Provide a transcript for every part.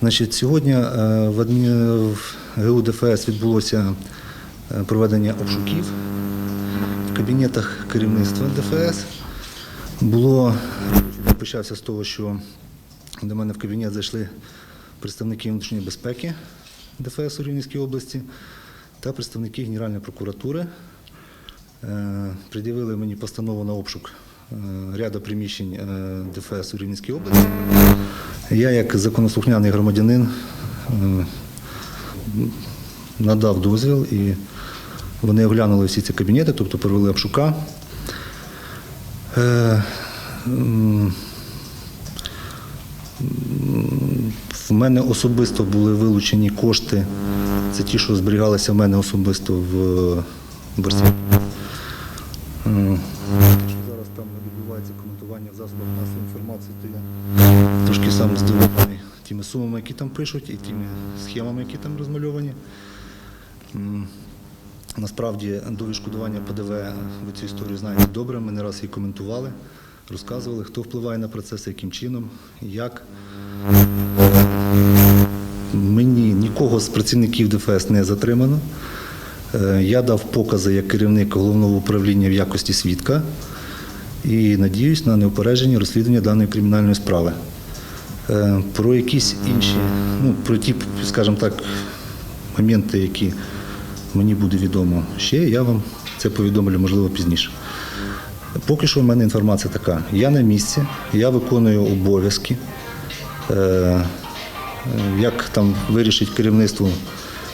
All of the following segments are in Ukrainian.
Значить, сьогодні е, в, ГУ ДФС відбулося е, проведення обшуків в кабінетах керівництва ДФС. Було почався з того, що до мене в кабінет зайшли представники внутрішньої безпеки ДФС у Рівненській області та представники Генеральної прокуратури. Е, Пред'явили мені постанову на обшук ряду приміщень е, ДФС у Рівненській області. Я, як законослухняний громадянин, е, надав дозвіл і вони оглянули всі ці кабінети, тобто провели обшука. Е, В мене особисто були вилучені кошти. Це ті, що зберігалися в мене особисто в борсі. Там відбувається коментування в засобах масової інформації, то я трошки сам здивований тими сумами, які там пишуть, і тими схемами, які там розмальовані. Насправді до відшкодування ПДВ ви цю історію знаєте добре. Ми не раз її коментували, розказували, хто впливає на процес, яким чином, як. Мені нікого з працівників ДФС не затримано. Е, Я дав покази як керівник головного управління в якості свідка і надіюсь на неупередження розслідування даної кримінальної справи. Е, Про якісь інші, ну, про ті, скажімо так, моменти, які мені буде відомо ще, я вам це повідомлю, можливо, пізніше. Поки що в мене інформація така. Я на місці, я виконую обов'язки. Е, е, Як там вирішить керівництво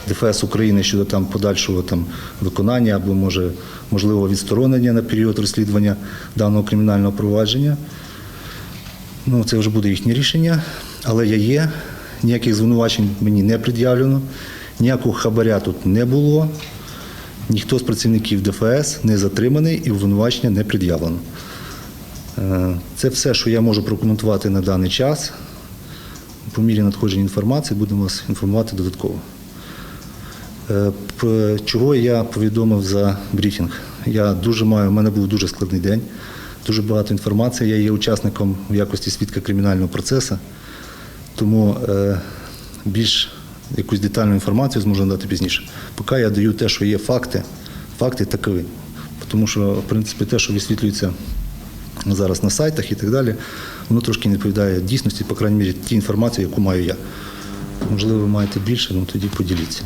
ДФС України щодо там подальшого там виконання або може можливо відсторонення на період розслідування даного кримінального провадження. Ну, це вже буде їхнє рішення, але я є, ніяких звинувачень мені не пред'явлено, ніякого хабаря тут не було, ніхто з працівників ДФС не затриманий і обвинувачення не пред'явлено. Е, Це все, що я можу прокоментувати на даний час. По мірі надходження інформації будемо вас інформувати додатково. Е, Чого я повідомив за брифінг? Я дуже маю, в мене був дуже складний день, дуже багато інформації. Я є учасником в якості свідка кримінального процесу, тому е, більш якусь детальну інформацію зможу надати пізніше. Поки я даю те, що є факти, факти такові. Тому що, в принципі, те, що висвітлюється зараз на сайтах і так далі, воно трошки не відповідає дійсності, по крайній мірі, тій інформації, яку маю я. Можливо, ви маєте більше, ну тоді поділіться.